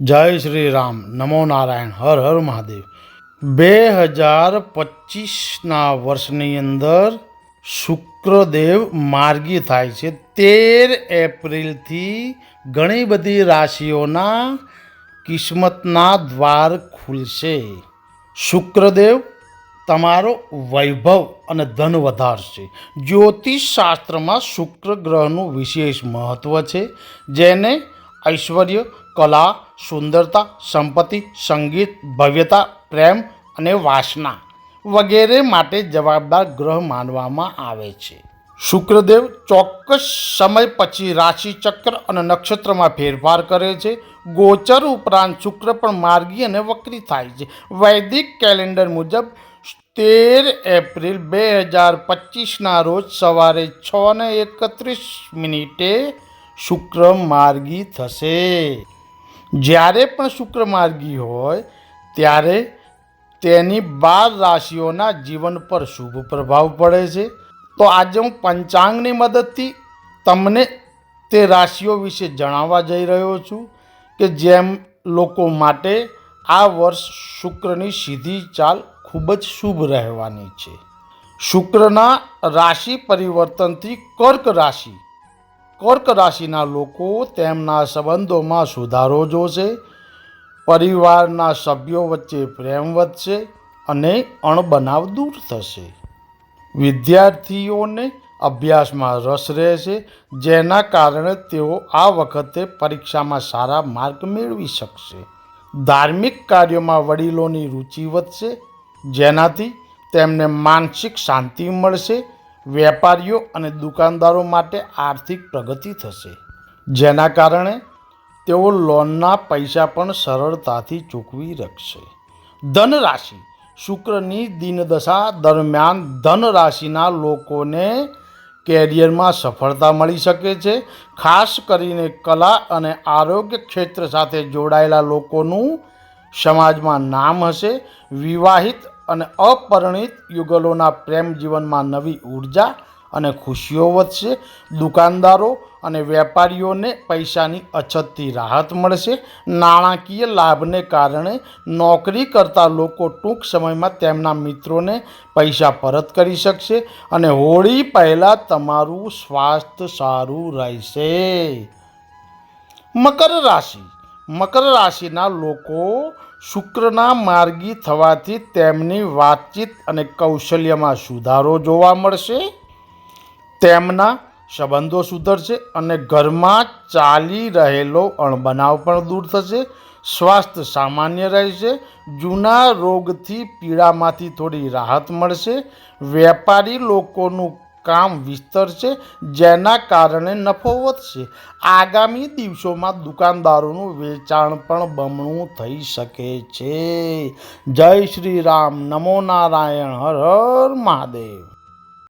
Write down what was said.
જય શ્રી રામ. નમો નારાયણ. હર હર મહાદેવ. બે હજાર પચીસના વર્ષની અંદર શુક્રદેવ માર્ગી થાય છે. તેર એપ્રિલથી ઘણી બધી રાશિઓના કિસ્મતના દ્વાર ખુલશે. શુક્રદેવ તમારો વૈભવ અને ધન વધારશે. જ્યોતિષ શાસ્ત્રમાં શુક્ર ગ્રહનું વિશેષ મહત્ત્વ છે, જેને ઐશ્વર્ય કલા, સુંદરતા, સંપત્તિ, સંગીત, ભવ્યતા, પ્રેમ અને વાસના વગેરે માટે જવાબદાર ગ્રહ માનવામાં આવે છે. શુક્રદેવ ચોક્કસ સમય પછી રાશિ ચક્ર અને નક્ષત્રમાં ફેરફાર કરે છે. ગોચર ઉપરાંત શુક્ર પણ માર્ગી અને વક્રી થાય છે. વૈદિક કેલેન્ડર મુજબ તેર એપ્રિલ બે હજાર પચીસના રોજ સવારે છ ને એકત્રીસ મિનિટે શુક્ર માર્ગી થશે. જ્યારે પણ શુક્ર માર્ગી હોય, ત્યારે તેની બાર રાશિઓના જીવન પર શુભ પ્રભાવ પડે છે. તો આજે હું પંચાંગની મદદથી તમને તે રાશિઓ વિશે જણાવવા જઈ રહ્યો છું કે જેમ લોકો માટે આ વર્ષ શુક્રની સીધી ચાલ ખૂબ જ શુભ રહેવાની છે. શુક્રના રાશિ પરિવર્તનથી કર્ક રાશિ કર્ક રાશિના લોકો તેમના સંબંધોમાં સુધારો જોશે, પરિવારના સભ્યો વચ્ચે પ્રેમ વધશે અને અણબનાવ દૂર થશે. વિદ્યાર્થીઓને અભ્યાસમાં રસ રહેશે, જેના કારણે તેઓ આ વખતે પરીક્ષામાં સારા માર્ક મેળવી શકશે. ધાર્મિક કાર્યોમાં વડીલોની રુચિ વધશે, જેનાથી તેમને માનસિક શાંતિ મળશે વેપારીઓ અને દુકાનદારો માટે આર્થિક પ્રગતિ થશે. જેના કારણે તેઓ લોનના પૈસા પણ સરળતાથી ચૂકવી રાખશે. ધન રાશિ શુક્રની દિનદશા દરમિયાન ધન રાશિના લોકોને કેરિયરમાં સફળતા મળી શકે છે. ખાસ કરીને કલા અને આરોગ્ય ક્ષેત્ર સાથે જોડાયેલા લોકોનું સમાજમાં નામ હશે. વિવાહિત અને અપરિણિત યુગલોના પ્રેમ જીવનમાં નવી ઊર્જા અને ખુશીઓ વધશે, દુકાનદારો અને વેપારીઓને પૈસાની અછતથી રાહત મળશે. નાણાકીય લાભને કારણે નોકરી કરતા લોકો ટૂંક સમયમાં તેમના મિત્રોને પૈસા પરત કરી શકશે અને હોળી પહેલાં તમારું સ્વાસ્થ્ય સારું રહેશે. મકર રાશિ. મકર રાશિના લોકો શુક્રના માર્ગી થવાથી તેમની વાતચીત અને કૌશલ્યમાં સુધારો જોવા મળશે. તેમના સંબંધો સુધરશે અને ઘરમાં ચાલી રહેલો અણબનાવ પણ દૂર થશે. સ્વાસ્થ્ય સામાન્ય રહેશે. જૂના રોગથી પીડામાંથી થોડી રાહત મળશે. વેપારી લોકોનું કામ વિસ્તરશે જેના કારણે નફો વધશે. આગામી દિવસોમાં દુકાનદારોનું વેચાણ પણ બમણું થઈ શકે છે. જય શ્રી રામ. નમો નારાયણ. હર હર મહાદેવ.